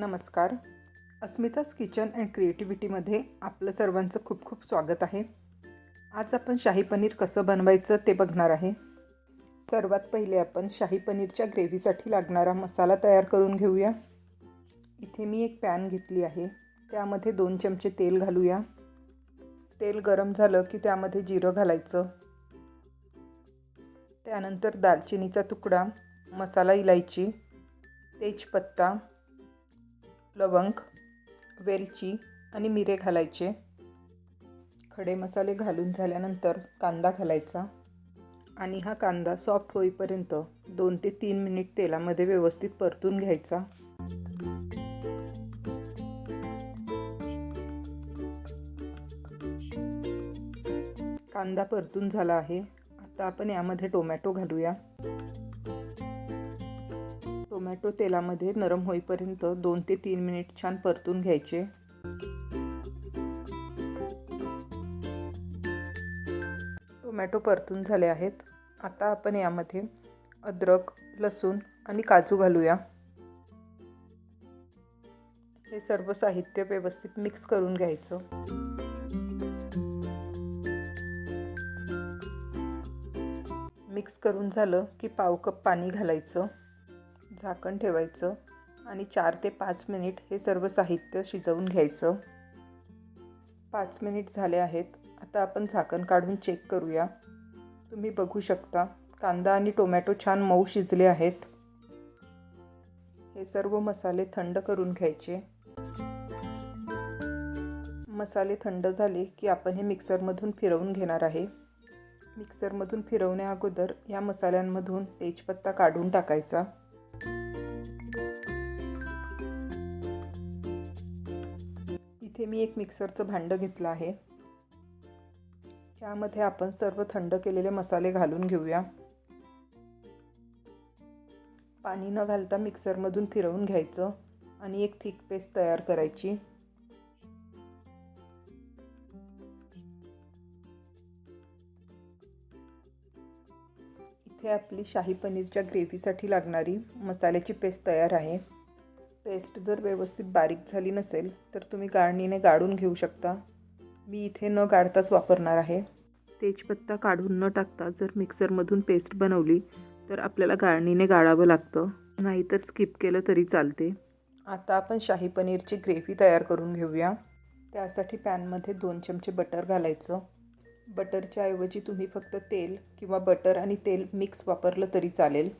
नमस्कार. अस्मिताज kitchen and क्रिएटिव्हिटीमध्ये आपलं सर्वांचं खूप खूप स्वागत आहे. आज आपण शाही पनीर कसं बनवायचं ते बघणार आहे. सर्वात पहिले आपण शाही पनीरच्या ग्रेव्हीसाठी लागणारा मसाला तयार करून घेऊया. इथे मी एक पॅन घेतली आहे. त्यामध्ये दोन चमचे तेल घालूया. तेल गरम झालं की त्यामध्ये जिरं घालायचं. त्यानंतर दालचिनीचा तुकडा मसाला इलायची तेजपत्ता लवंग वेलची आणि मिरे घालायचे. खडे मसाले घालून झाल्यानंतर कांदा घालायचा आणि हा कांदा सॉफ्ट होईपर्यंत दोन ते तीन मिनिट तेलामध्ये व्यवस्थित परतून घ्यायचा. कांदा परतून झाला आहे. आता आपण यामध्ये टोमॅटो घालूया. टोमॅटो तेलामध्ये नरम होईपर्यंत दोन ते तीन मिनिट छान परतून घ्यायचे. टोमॅटो परतून झाले आहेत. आता आपण यामध्ये अद्रक लसूण आणि काजू घालूया. हे सर्व साहित्य व्यवस्थित मिक्स करून घ्यायचं. मिक्स करून झालं की पाव कप पाणी घालायचं. झाकण ठेवायचं आणि चार ते पाच मिनिट हे सर्व साहित्य शिजवून घ्यायचं. पाच मिनिट झाले आहेत. आता आपण झाकण काढून चेक करूया. तुम्ही बघू शकता कांदा आणि टोमॅटो छान मऊ शिजले आहेत. हे सर्व मसाले थंड करून घ्यायचे. मसाले थंड झाले की आपण हे मिक्सरमधून फिरवून घेणार आहे. मिक्सरमधून फिरवण्या अगोदर या मसाल्यांमधून तेजपत्ता काढून टाकायचा. इथे मी एक मिक्सरचं भांडं घेतलं आहे. त्यामध्ये आपण सर्व थंड केलेले मसाले घालून घेऊया. पाणी न घालता मिक्सरमधून फिरवून घ्यायचं आणि एक थिक पेस्ट तयार करायची. इथे आपली शाही पनीरच्या ग्रेव्हीसाठी लागणारी मसाल्याची पेस्ट तयार आहे. पेस्ट जर व्यवस्थित बारीक झाली नसेल तर तुम्ही गाळणीने गाळून घेऊ शकता. मी इथे न गाळताच वापरणार आहे. तेजपत्ता काढून न टाकता जर मिक्सरमधून पेस्ट बनवली तर आपल्याला गाळणीने गाळावं लागतं. नाहीतर स्किप केलं तरी चालते. आता आपण शाही पनीरची ग्रेव्ही तयार करून घेऊया. त्यासाठी पॅनमध्ये दोन चमचे बटर घालायचं. बटरच्या ऐवजी तुम्ही फक्त तेल किंवा बटर आणि तेल मिक्स वापरलं तरी चालेल.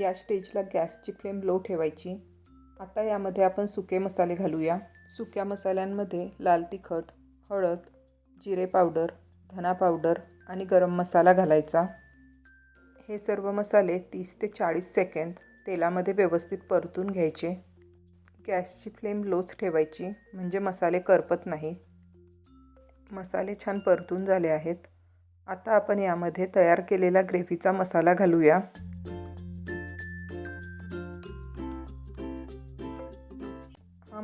या स्टेजला गॅसची फ्लेम लो ठेवायची. आता यामध्ये आपण सुके मसाले घालूया. सुक्या मसाल्यांमध्ये लाल तिखट हळद जिरे पावडर धना पावडर आणि गरम मसाला घालायचा. हे सर्व मसाले तीस ते चाळीस सेकंद तेलामध्ये व्यवस्थित परतून घ्यायचे. गॅसची फ्लेम लोच ठेवायची म्हणजे मसाले करपत नाही. मसाले छान परतून झाले आहेत. आता आपण यामध्ये तयार केलेला ग्रेव्हीचा मसाला घालूया.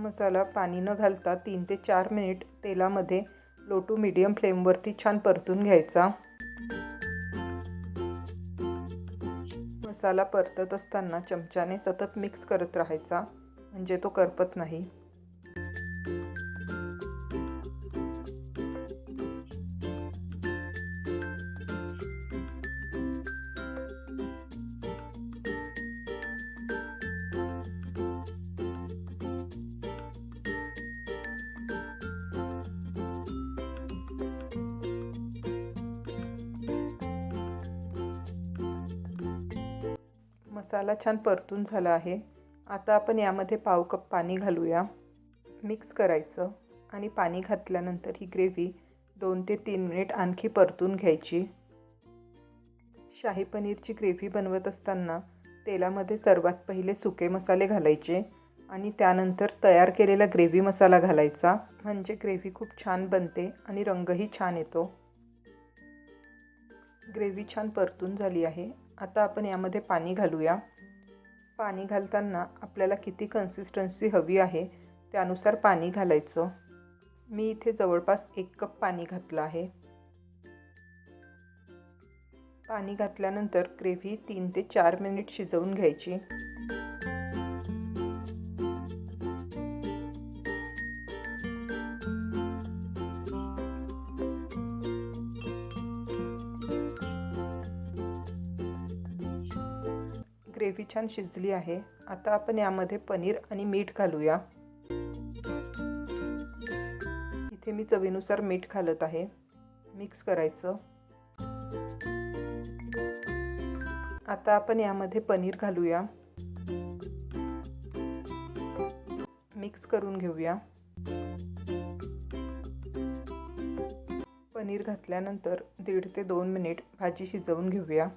मसाला पाणी न घालता तीन ते चार मिनिट तेलामध्ये लो टू मिडियम फ्लेमवरती छान परतून घ्यायचा. मसाला परतत असताना चमच्याने सतत मिक्स करत राहायचा म्हणजे तो करपत नाही. मसाला छान परतून झाला आहे. आता आपण यामध्ये पाव कप पाणी घालूया. मिक्स करायचं आणि पाणी घातल्यानंतर ही ग्रेव्ही दोन ते तीन मिनिट आणखी परतून घ्यायची. शाही पनीरची ग्रेव्ही बनवत असताना तेलामध्ये सर्वात पहिले सुके मसाले घालायचे आणि त्यानंतर तयार केलेला ग्रेव्ही मसाला घालायचा. म्हणजे ग्रेव्ही खूप छान बनते आणि रंगही छान येतो. ग्रेव्ही छान परतून झाली आहे. आता आपण यामध्ये पाणी घालूया. पाणी घालताना आपल्याला किती कन्सिस्टन्सी हवी आहे त्यानुसार पाणी घालायचं. मी इथे जवळपास एक कप पाणी घातलं आहे. पाणी घातल्यानंतर ग्रेव्ही तीन ते चार मिनिट शिजवून घ्यायची. ग्रेव्ही छान शिजली आहे. आता आपण यामध्ये पनीर आणि मीठ घालूया. इथे मी चवीनुसार मीठ घालत आहे. मिक्स करायचं. आता आपण यामध्ये पनीर घालूया. मिक्स करून घेऊया. पनीर घातल्यानंतर दीड ते दोन मिनिट भाजी शिजवून घेऊया.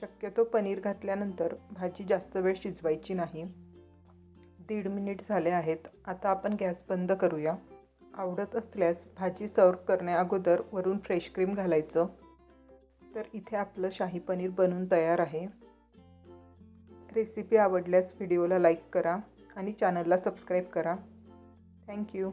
शक्यतो पनीर घातल्यानंतर भाजी जास्त वेळ शिजवायची नाही. दीड मिनिट झाले आहेत. आता आपण गॅस बंद करूया. आवडत असल्यास भाजी सर्व करण्याअगोदर वरून फ्रेश क्रीम घालायचं. तर इथे आपलं शाही पनीर बनून तयार आहे. रेसिपी आवडल्यास व्हिडिओला लाईक करा आणि चॅनलला सबस्क्राईब करा. थँक्यू.